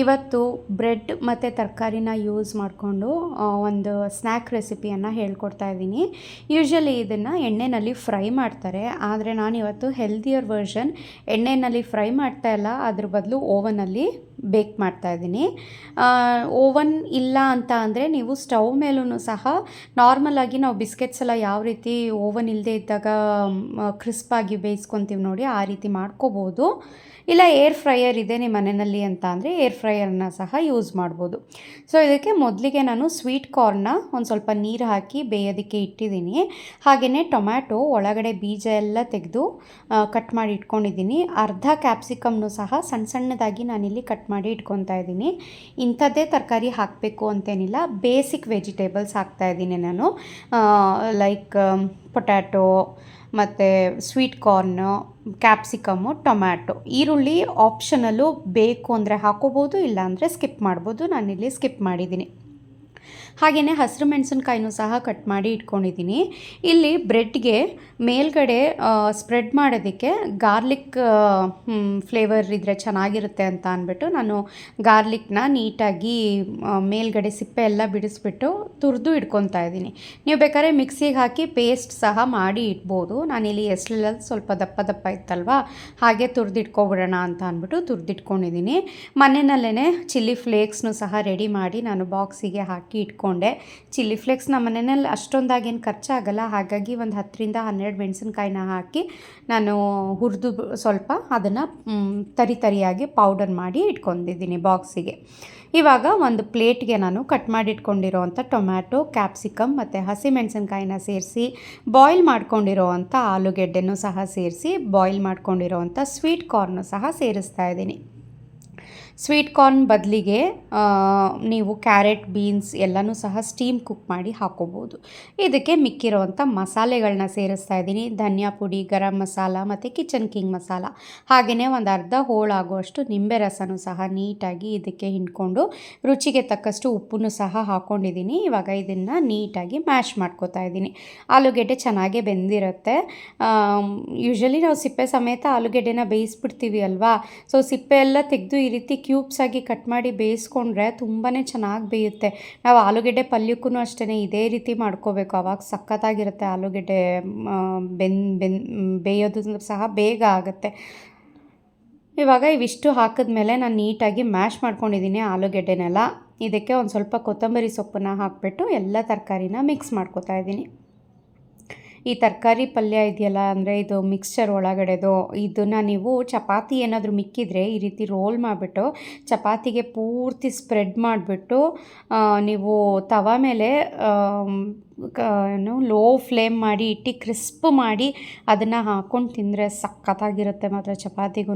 ಇವತ್ತು ಬ್ರೆಡ್ ಮತ್ತು ತರಕಾರಿನ ಯೂಸ್ ಮಾಡಿಕೊಂಡು ಒಂದು ಸ್ನ್ಯಾಕ್ ರೆಸಿಪಿಯನ್ನು ಹೇಳ್ಕೊಡ್ತಾ ಇದ್ದೀನಿ. ಯೂಶ್ವಲಿ ಇದನ್ನು ಎಣ್ಣೆಯಲ್ಲಿ ಫ್ರೈ ಮಾಡ್ತಾರೆ. ಆದರೆ ನಾನು ಇವತ್ತು ಹೆಲ್ದಿಯರ್ ವರ್ಷನ್ ಎಣ್ಣೆಯಲ್ಲಿ ಫ್ರೈ ಮಾಡ್ತಾ ಇಲ್ಲ. ಅದ್ರ ಬದಲು ಓವನಲ್ಲಿ ಬೇಕ್ ಮಾಡ್ತಾ ಇದ್ದೀನಿ. ಓವನ್ ಇಲ್ಲ ಅಂತ ಅಂದರೆ ನೀವು ಸ್ಟವ್ ಮೇಲೂ ಸಹ ನಾರ್ಮಲಾಗಿ ನಾವು ಬಿಸ್ಕೆಟ್ಸ್ ಎಲ್ಲ ಯಾವ ರೀತಿ ಓವನ್ ಇಲ್ಲದೆ ಇದ್ದಾಗ ಕ್ರಿಸ್ಪಾಗಿ ಬೇಯಿಸ್ಕೊತೀವಿ ನೋಡಿ ಆ ರೀತಿ ಮಾಡ್ಕೋಬೋದು. ಇಲ್ಲ ಏರ್ ಫ್ರೈಯರ್ ಇದೆ ನಿಮ್ಮ ಮನೆಯಲ್ಲಿ ಅಂತ ಅಂದರೆ ಏರ್ ಫ್ರೈಯರ್ನ ಸಹ ಯೂಸ್ ಮಾಡ್ಬೋದು. ಸೊ ಇದಕ್ಕೆ ಮೊದಲಿಗೆ ನಾನು ಸ್ವೀಟ್ ಕಾರ್ನ್ನ ಒಂದು ಸ್ವಲ್ಪ ನೀರು ಹಾಕಿ ಬೇಯೋದಕ್ಕೆ ಇಟ್ಟಿದ್ದೀನಿ. ಹಾಗೆಯೇ ಟೊಮ್ಯಾಟೊ, ಒಳಗಡೆ ಬೀಜ ಎಲ್ಲ ತೆಗೆದು ಕಟ್ ಮಾಡಿ ಇಟ್ಕೊಂಡಿದ್ದೀನಿ. ಅರ್ಧ ಕ್ಯಾಪ್ಸಿಕಮ್ನು ಸಹ ಸಣ್ಣ ಸಣ್ಣದಾಗಿ ನಾನಿಲ್ಲಿ ಕಟ್ ಮಾಡಿ ಇಟ್ಕೊತಾ ಇದ್ದೀನಿ. ಇಂಥದ್ದೇ ತರಕಾರಿ ಹಾಕಬೇಕು ಅಂತೇನಿಲ್ಲ. ಬೇಸಿಕ್ ವೆಜಿಟೇಬಲ್ಸ್ ಹಾಕ್ತಾ ಇದ್ದೀನಿ ನಾನು. ಲೈಕ್ ಪೊಟ್ಯಾಟೊ, ಮತ್ತು ಸ್ವೀಟ್ ಕಾರ್ನು ಕ್ಯಾಪ್ಸಿಕಮ್ಮು ಟೊಮ್ಯಾಟೊ. ಈರುಳ್ಳಿ ಆಪ್ಷನಲ್ಲು ಬೇಕು ಅಂದರೆ ಹಾಕೋಬೋದು ಇಲ್ಲಾಂದರೆ ಸ್ಕಿಪ್ ಮಾಡ್ಬೋದು. ನಾನಿಲ್ಲಿ ಸ್ಕಿಪ್ ಮಾಡಿದ್ದೀನಿ. ಹಾಗೆಯೇ ಹಸಿರು ಮೆಣಸಿನ್ಕಾಯಿನೂ ಸಹ ಕಟ್ ಮಾಡಿ ಇಟ್ಕೊಂಡಿದ್ದೀನಿ. ಇಲ್ಲಿ ಬ್ರೆಡ್ಗೆ ಮೇಲ್ಗಡೆ ಸ್ಪ್ರೆಡ್ ಮಾಡೋದಕ್ಕೆ ಗಾರ್ಲಿಕ್ ಫ್ಲೇವರ್ ಇದ್ದರೆ ಚೆನ್ನಾಗಿರುತ್ತೆ ಅಂತ ಅಂದ್ಬಿಟ್ಟು ನಾನು ಗಾರ್ಲಿಕ್ನ ನೀಟಾಗಿ ಮೇಲ್ಗಡೆ ಸಿಪ್ಪೆ ಎಲ್ಲ ಬಿಡಿಸ್ಬಿಟ್ಟು ತುರಿದು ಇಟ್ಕೊತಾ ಇದ್ದೀನಿ. ನೀವು ಬೇಕಾದ್ರೆ ಮಿಕ್ಸಿಗೆ ಹಾಕಿ ಪೇಸ್ಟ್ ಸಹ ಮಾಡಿ ಇಟ್ಬೋದು ನಾನಿಲ್ಲಿ ಎಸ್ಲೆಲ್ಲ ಸ್ವಲ್ಪ ದಪ್ಪ ದಪ್ಪ ಇತ್ತಲ್ವಾ? ಹಾಗೆ ತುರಿದಿಟ್ಕೊಬಿಡೋಣ ಅಂತ ಅಂದ್ಬಿಟ್ಟು ತುರಿದಿಟ್ಕೊಂಡಿದ್ದೀನಿ ಮನೆಯಲ್ಲೇ ಚಿಲ್ಲಿ ಫ್ಲೇಕ್ಸ್ನು ಸಹ ರೆಡಿ ಮಾಡಿ ನಾನು ಬಾಕ್ಸಿಗೆ ಹಾಕಿ ಇಟ್ಕೊಂಡೆ. ಚಿಲ್ಲಿ ಫ್ಲೇಕ್ಸ್ ನಮ್ಮ ಮನೆಯಲ್ಲಿ ಅಷ್ಟೊಂದಾಗೇನು ಖರ್ಚಾಗಲ್ಲ. ಹಾಗಾಗಿ ಒಂದು ಹತ್ತರಿಂದ ಹನ್ನೆರಡು ಮೆಣಸಿನ್ಕಾಯಿನ ಹಾಕಿ ನಾನು ಹುರಿದು ಸ್ವಲ್ಪ ಅದನ್ನು ತರಿ ತರಿಯಾಗಿ ಪೌಡರ್ ಮಾಡಿ ಇಟ್ಕೊಂಡಿದ್ದೀನಿ ಬಾಕ್ಸಿಗೆ. ಇವಾಗ ಒಂದು ಪ್ಲೇಟ್ಗೆ ನಾನು ಕಟ್ ಮಾಡಿಟ್ಕೊಂಡಿರೋವಂಥ ಟೊಮ್ಯಾಟೊ ಕ್ಯಾಪ್ಸಿಕಮ್ ಮತ್ತು ಹಸಿಮೆಣಸಿನ್ಕಾಯಿನ ಸೇರಿಸಿ ಬಾಯ್ಲ್ ಮಾಡ್ಕೊಂಡಿರೋವಂಥ ಆಲೂಗೆಡ್ಡೆನೂ ಸಹ ಸೇರಿಸಿ ಬಾಯ್ಲ್ ಮಾಡ್ಕೊಂಡಿರೋವಂಥ ಸ್ವೀಟ್ ಕಾರ್ನು ಸಹ ಸೇರಿಸ್ತಾ ಇದ್ದೀನಿ. ಸ್ವೀಟ್ ಕಾರ್ನ್ ಬದಲಿಗೆ ನೀವು ಕ್ಯಾರೆಟ್ ಬೀನ್ಸ್ ಎಲ್ಲನೂ ಸಹ ಸ್ಟೀಮ್ ಕುಕ್ ಮಾಡಿ ಹಾಕೋಬೋದು. ಇದಕ್ಕೆ ಮಿಕ್ಕಿರೋವಂಥ ಮಸಾಲೆಗಳನ್ನ ಸೇರಿಸ್ತಾ ಇದ್ದೀನಿ. ಧನಿಯಾ ಪುಡಿ, ಗರಂ ಮಸಾಲ ಮತ್ತು ಕಿಚನ್ ಕಿಂಗ್ ಮಸಾಲ. ಹಾಗೆಯೇ ಒಂದು ಅರ್ಧ ಹೋಳಾಗುವಷ್ಟು ನಿಂಬೆ ರಸನೂ ಸಹ ನೀಟಾಗಿ ಇದಕ್ಕೆ ಹಿಂಡ್ಕೊಂಡು ರುಚಿಗೆ ತಕ್ಕಷ್ಟು ಉಪ್ಪನ್ನು ಸಹ ಹಾಕ್ಕೊಂಡಿದ್ದೀನಿ ಇವಾಗ ಇದನ್ನು ನೀಟಾಗಿ ಮ್ಯಾಶ್ ಮಾಡ್ಕೋತಾ ಇದ್ದೀನಿ. ಆಲೂಗೆಡ್ಡೆ ಚೆನ್ನಾಗೇ ಬೆಂದಿರುತ್ತೆ. ಯೂಶ್ವಲಿ ನಾವು ಸಿಪ್ಪೆ ಸಮೇತ ಆಲೂಗೆಡ್ಡೆನ ಬೇಯಿಸ್ಬಿಡ್ತೀವಿ ಅಲ್ವಾ? ಸೊ ಸಿಪ್ಪೆ ಎಲ್ಲ ತೆಗೆದು ಈ ರೀತಿ ಕ್ಯೂಬ್ಸ್ ಆಗಿ ಕಟ್ ಮಾಡಿ ಬೇಯಿಸ್ಕೊಂಡ್ರೆ ತುಂಬಾ ಚೆನ್ನಾಗಿ ಬೇಯುತ್ತೆ. ನಾವು ಆಲೂಗೆಡ್ಡೆ ಪಲ್ಯಕ್ಕೂ ಅಷ್ಟೇ ಇದೇ ರೀತಿ ಮಾಡ್ಕೋಬೇಕು. ಅವಾಗ ಸಖತ್ತಾಗಿರುತ್ತೆ ಆಲೂಗೆಡ್ಡೆ ಬೆನ್ ಬೆನ್ ಬೇಯೋದು ಸಹ ಬೇಗ ಆಗುತ್ತೆ. ಇವಾಗ ಇವಿಷ್ಟು ಹಾಕಿದ್ಮೇಲೆ ನಾನು ನೀಟಾಗಿ ಮ್ಯಾಶ್ ಮಾಡ್ಕೊಂಡಿದ್ದೀನಿ ಆಲೂಗೆಡ್ಡೆನೆಲ್ಲ. ಇದಕ್ಕೆ ಒಂದು ಸ್ವಲ್ಪ ಕೊತ್ತಂಬರಿ ಸೊಪ್ಪನ್ನು ಹಾಕಿಬಿಟ್ಟು ಎಲ್ಲ ತರಕಾರಿನ ಮಿಕ್ಸ್ ಮಾಡ್ಕೊತಾ ಇದ್ದೀನಿ ಈ ತರಕಾರಿ ಪಲ್ಯ ಇದೆಯಲ್ಲ, ಅಂದರೆ ಇದು ಮಿಕ್ಸ್ಚರ್ ಒಳಗಡೆದು, ಇದನ್ನು ನೀವು ಚಪಾತಿ ಏನಾದರೂ ಮಿಕ್ಕಿದರೆ ಈ ರೀತಿ ರೋಲ್ ಮಾಡಿಬಿಟ್ಟು ಚಪಾತಿಗೆ ಪೂರ್ತಿ ಸ್ಪ್ರೆಡ್ ಮಾಡಿಬಿಟ್ಟು ನೀವು ತವ ಮೇಲೆ ಏನು ಲೋ ಫ್ಲೇಮ್ ಮಾಡಿ ಇಟ್ಟು ಕ್ರಿಸ್ಪ್ ಮಾಡಿ ಅದನ್ನು ಹಾಕ್ಕೊಂಡು ತಿಂದರೆ ಸಖತ್ತಾಗಿರುತ್ತೆ ಮಾತ್ರ ಚಪಾತಿಗೂ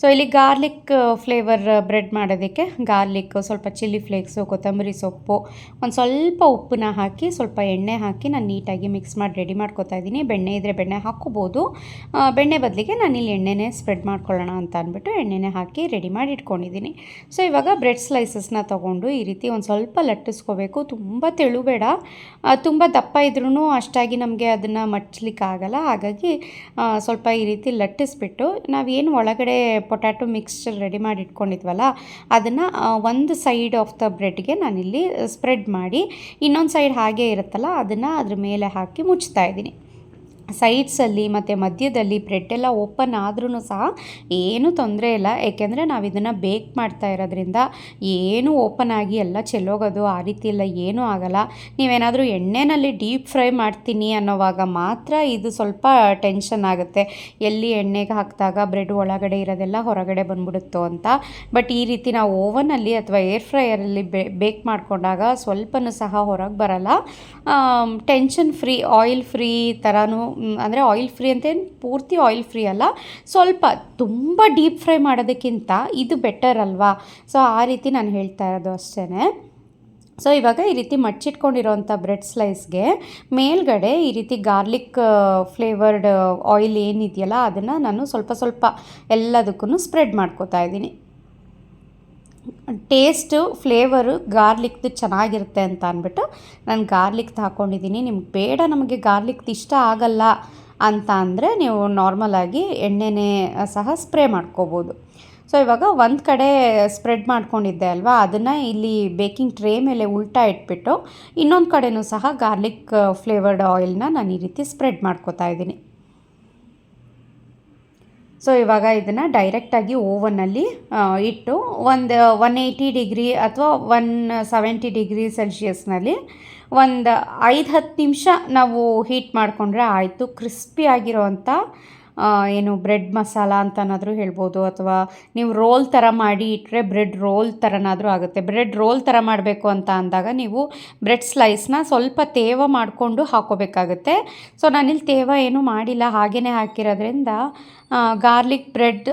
ಸೊ ಇಲ್ಲಿ ಗಾರ್ಲಿಕ್ ಫ್ಲೇವರ್ ಬ್ರೆಡ್ ಮಾಡೋದಕ್ಕೆ ಗಾರ್ಲಿಕ್ ಸ್ವಲ್ಪ ಚಿಲ್ಲಿ ಫ್ಲೇಕ್ಸು ಕೊತ್ತಂಬರಿ ಸೊಪ್ಪು, ಒಂದು ಸ್ವಲ್ಪ ಉಪ್ಪನ್ನ ಹಾಕಿ, ಸ್ವಲ್ಪ ಎಣ್ಣೆ ಹಾಕಿ ನಾನು ನೀಟಾಗಿ ಮಿಕ್ಸ್ ಮಾಡಿ ರೆಡಿ ಮಾಡ್ಕೊತಾ ಇದ್ದೀನಿ ಬೆಣ್ಣೆ ಇದ್ದರೆ ಬೆಣ್ಣೆ ಹಾಕ್ಕೋಬೋದು. ಬೆಣ್ಣೆ ಬದಲಿಗೆ ನಾನು ಇಲ್ಲಿ ಎಣ್ಣೆನೇ ಸ್ಪ್ರೆಡ್ ಮಾಡ್ಕೊಳ್ಳೋಣ ಅಂತ ಅಂದ್ಬಿಟ್ಟು ಎಣ್ಣೆನೇ ಹಾಕಿ ರೆಡಿ ಮಾಡಿ ಇಟ್ಕೊಂಡಿದ್ದೀನಿ ಸೊ ಇವಾಗ ಬ್ರೆಡ್ ಸ್ಲೈಸಸ್ನ ತೊಗೊಂಡು ಈ ರೀತಿ ಒಂದು ಸ್ವಲ್ಪ ಲಟ್ಟಿಸ್ಕೋಬೇಕು. ತುಂಬ ತೆಳು ಬೇಡ ತುಂಬ ದಪ್ಪ ಇದ್ರೂ ಅಷ್ಟಾಗಿ ನಮಗೆ ಅದನ್ನು ಮಚ್ಚಲಿಕ್ಕಾಗಲ್ಲ ಹಾಗಾಗಿ ಸ್ವಲ್ಪ ಈ ರೀತಿ ಲಟ್ಟಿಸ್ಬಿಟ್ಟು ನಾವೇನು ಒಳಗಡೆ ಪೊಟ್ಯಾಟೊ ಮಿಕ್ಸ್ಚರ್ ರೆಡಿ ಮಾಡಿ ಇಟ್ಕೊಂಡಿದ್ವಲ್ಲ ಅದನ್ನು ಒಂದು ಸೈಡ್ ಆಫ್ ದ ಬ್ರೆಡ್ಗೆ ನಾನಿಲ್ಲಿ ಸ್ಪ್ರೆಡ್ ಮಾಡಿ, ಇನ್ನೊಂದು ಸೈಡ್ ಹಾಗೆ ಇರುತ್ತಲ್ಲ, ಅದನ್ನು ಅದ್ರ ಮೇಲೆ ಹಾಕಿ ಮುಚ್ತಾ ಇದ್ದೀನಿ. ಸೈಡ್ಸಲ್ಲಿ ಮತ್ತು ಮಧ್ಯದಲ್ಲಿ ಬ್ರೆಡ್ ಎಲ್ಲ ಓಪನ್ ಆದ್ರೂ ಸಹ ಏನೂ ತೊಂದರೆ ಇಲ್ಲ. ಏಕೆಂದರೆ ನಾವು ಇದನ್ನು ಬೇಕ್ ಮಾಡ್ತಾ ಇರೋದ್ರಿಂದ ಏನೂ ಓಪನ್ ಆಗಿ ಎಲ್ಲ ಚೆಲ್ಲೋಗೋದು ಆ ರೀತಿ ಎಲ್ಲ ಏನೂ ಆಗಲ್ಲ. ನೀವೇನಾದರೂ ಎಣ್ಣೆನಲ್ಲಿ ಡೀಪ್ ಫ್ರೈ ಮಾಡ್ತೀನಿ ಅನ್ನೋವಾಗ ಮಾತ್ರ ಇದು ಸ್ವಲ್ಪ ಟೆನ್ಷನ್ ಆಗುತ್ತೆ. ಎಲ್ಲಿ ಎಣ್ಣೆಗೆ ಹಾಕಿದಾಗ ಬ್ರೆಡ್ ಒಳಗಡೆ ಇರೋದೆಲ್ಲ ಹೊರಗಡೆ ಬಂದ್ಬಿಡುತ್ತೋ ಅಂತ. ಬಟ್ ಈ ರೀತಿ ನಾವು ಓವನಲ್ಲಿ ಅಥವಾ ಏರ್ ಫ್ರೈಯರಲ್ಲಿ ಬೇಕ್ ಮಾಡಿಕೊಂಡಾಗ ಸ್ವಲ್ಪನೂ ಸಹ ಹೊರಗೆ ಬರಲ್ಲ. ಟೆನ್ಷನ್ ಫ್ರೀ, ಆಯಿಲ್ ಫ್ರೀ ಥರನೂ ಅಂದರೆ ಆಯಿಲ್ ಫ್ರೀ ಅಂತೇನು, ಪೂರ್ತಿ ಆಯಿಲ್ ಫ್ರೀ ಅಲ್ಲ. ಸ್ವಲ್ಪ ತುಂಬ ಡೀಪ್ ಫ್ರೈ ಮಾಡೋದಕ್ಕಿಂತ ಇದು ಬೆಟರ್ ಅಲ್ವಾ? ಸೊ ಆ ರೀತಿ ನಾನು ಹೇಳ್ತಾ ಇರೋದು ಅಷ್ಟೇ ಸೊ ಇವಾಗ ಈ ರೀತಿ ಮಚ್ಚಿಟ್ಕೊಂಡಿರೋಂಥ ಬ್ರೆಡ್ ಸ್ಲೈಸ್ಗೆ ಮೇಲ್ಗಡೆ ಈ ರೀತಿ ಗಾರ್ಲಿಕ್ ಫ್ಲೇವರ್ಡ್ ಆಯಿಲ್ ಏನಿದೆಯಲ್ಲ, ಅದನ್ನು ನಾನು ಸ್ವಲ್ಪ ಸ್ವಲ್ಪ ಎಲ್ಲದಕ್ಕೂ ಸ್ಪ್ರೆಡ್ ಮಾಡ್ಕೋತಾ ಇದ್ದೀನಿ. ಟೇಸ್ಟು, ಫ್ಲೇವರು, ಗಾರ್ಲಿಕ್ದು ಚೆನ್ನಾಗಿರುತ್ತೆ ಅಂತ ಅಂದ್ಬಿಟ್ಟು ನಾನು ಗಾರ್ಲಿಕ್ದು ಹಾಕ್ಕೊಂಡಿದ್ದೀನಿ ನಿಮ್ಗೆ ಬೇಡ, ನಮಗೆ ಗಾರ್ಲಿಕ್ದು ಇಷ್ಟ ಆಗಲ್ಲ ಅಂತ ಅಂದರೆ ನೀವು ನಾರ್ಮಲಾಗಿ ಎಣ್ಣೆನೇ ಸಹ ಸ್ಪ್ರೇ ಮಾಡ್ಕೋಬೋದು. ಸೊ ಇವಾಗ ಒಂದು ಕಡೆ ಸ್ಪ್ರೆಡ್ ಮಾಡ್ಕೊಂಡಿದ್ದೆ ಅಲ್ವಾ, ಅದನ್ನು ಇಲ್ಲಿ ಬೇಕಿಂಗ್ ಟ್ರೇ ಮೇಲೆ ಉಲ್ಟಾ ಇಟ್ಬಿಟ್ಟು ಇನ್ನೊಂದು ಕಡೆನೂ ಸಹ ಗಾರ್ಲಿಕ್ ಫ್ಲೇವರ್ಡ್ ಆಯಿಲ್ನ ನಾನು ಈ ರೀತಿ ಸ್ಪ್ರೆಡ್ ಮಾಡ್ಕೋತಾ ಇದ್ದೀನಿ. ಸೊ ಇವಾಗ ಇದನ್ನು ಡೈರೆಕ್ಟಾಗಿ ಓವನಲ್ಲಿ ಇಟ್ಟು ಒಂದು ಒನ್ ಏಯ್ಟಿ ಡಿಗ್ರಿ ಅಥವಾ ಒನ್ ಸೆವೆಂಟಿ ಡಿಗ್ರಿ ಸೆಲ್ಸಿಯಸ್ನಲ್ಲಿ ಒಂದು ಐದು ಹತ್ತು ನಿಮಿಷ ನಾವು ಹೀಟ್ ಮಾಡಿಕೊಂಡ್ರೆ ಆಯಿತು. ಕ್ರಿಸ್ಪಿ ಆಗಿರೋವಂಥ ಏನು ಬ್ರೆಡ್ ಮಸಾಲ ಅಂತನಾದರೂ ಹೇಳ್ಬೋದು ಅಥವಾ ನೀವು ರೋಲ್ ಥರ ಮಾಡಿ ಇಟ್ಟರೆ ಬ್ರೆಡ್ ರೋಲ್ ಥರನಾದರೂ ಆಗುತ್ತೆ. ಬ್ರೆಡ್ ರೋಲ್ ಥರ ಮಾಡಬೇಕು ಅಂತ ಅಂದಾಗ ನೀವು ಬ್ರೆಡ್ ಸ್ಲೈಸ್ನ ಸ್ವಲ್ಪ ತೇವ ಮಾಡಿಕೊಂಡು ಹಾಕೋಬೇಕಾಗುತ್ತೆ. ಸೊ ನಾನಿಲ್ಲಿ ತೇವ ಏನೂ ಮಾಡಿಲ್ಲ. ಹಾಗೇ ಹಾಕಿರೋದ್ರಿಂದ garlic bread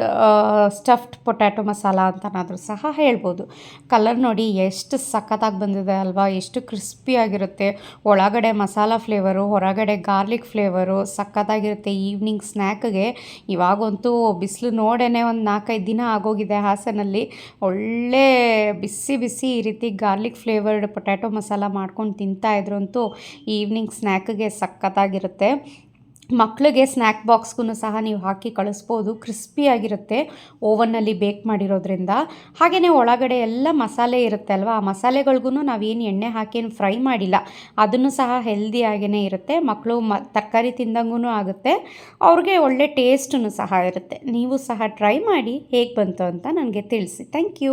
stuffed potato masala ಅಂತನಾದರೂ ಸಹ ಹೇಳ್ಬೋದು. ಕಲರ್ ನೋಡಿ ಎಷ್ಟು ಸಖತ್ತಾಗಿ ಬಂದಿದೆ ಅಲ್ವಾ? ಎಷ್ಟು ಕ್ರಿಸ್ಪಿಯಾಗಿರುತ್ತೆ ಒಳಗಡೆ ಮಸಾಲ ಫ್ಲೇವರು, ಹೊರಗಡೆ ಗಾರ್ಲಿಕ್ ಫ್ಲೇವರು ಸಖತ್ತಾಗಿರುತ್ತೆ. ಈವ್ನಿಂಗ್ ಸ್ನ್ಯಾಕ್ಗೆ ಇವಾಗಂತೂ ಬಿಸಿಲು ನೋಡೇ ಒಂದು ನಾಲ್ಕೈದು ದಿನ ಆಗೋಗಿದೆ ಹಾಸನಲ್ಲಿ. ಒಳ್ಳೆ ಬಿಸಿ ಬಿಸಿ ಈ ರೀತಿ ಗಾರ್ಲಿಕ್ ಫ್ಲೇವರ್ಡ್ ಪೊಟ್ಯಾಟೊ ಮಸಾಲ ಮಾಡ್ಕೊಂಡು ತಿಂತಾಯಿದ್ರು ಅಂತೂ ಈವ್ನಿಂಗ್ ಸ್ನ್ಯಾಕ್ಗೆ ಸಖತ್ತಾಗಿರುತ್ತೆ. ಮಕ್ಕಳಿಗೆ ಸ್ನ್ಯಾಕ್ ಬಾಕ್ಸ್ಗೂ ಸಹ ನೀವು ಹಾಕಿ ಕಳಿಸ್ಬೋದು. ಕ್ರಿಸ್ಪಿಯಾಗಿರುತ್ತೆ ಓವನ್ನಲ್ಲಿ ಬೇಕ್ ಮಾಡಿರೋದ್ರಿಂದ. ಹಾಗೆಯೇ ಒಳಗಡೆ ಎಲ್ಲ ಮಸಾಲೆ ಇರುತ್ತೆ ಅಲ್ವಾ? ಆ ಮಸಾಲೆಗಳ್ಗೂ ನಾವೇನು ಎಣ್ಣೆ ಹಾಕೇನು ಫ್ರೈ ಮಾಡಿಲ್ಲ. ಅದನ್ನು ಸಹ ಹೆಲ್ದಿಯಾಗೇ ಇರುತ್ತೆ. ಮಕ್ಕಳು ಮ, ತರಕಾರಿ ತಿಂದಂಗೂ ಆಗುತ್ತೆ. ಅವ್ರಿಗೆ ಒಳ್ಳೆ ಟೇಸ್ಟೂ ಸಹ ಇರುತ್ತೆ. ನೀವು ಸಹ ಟ್ರೈ ಮಾಡಿ ಹೇಗೆ ಬಂತು ಅಂತ ನನಗೆ ತಿಳಿಸಿ. Thank you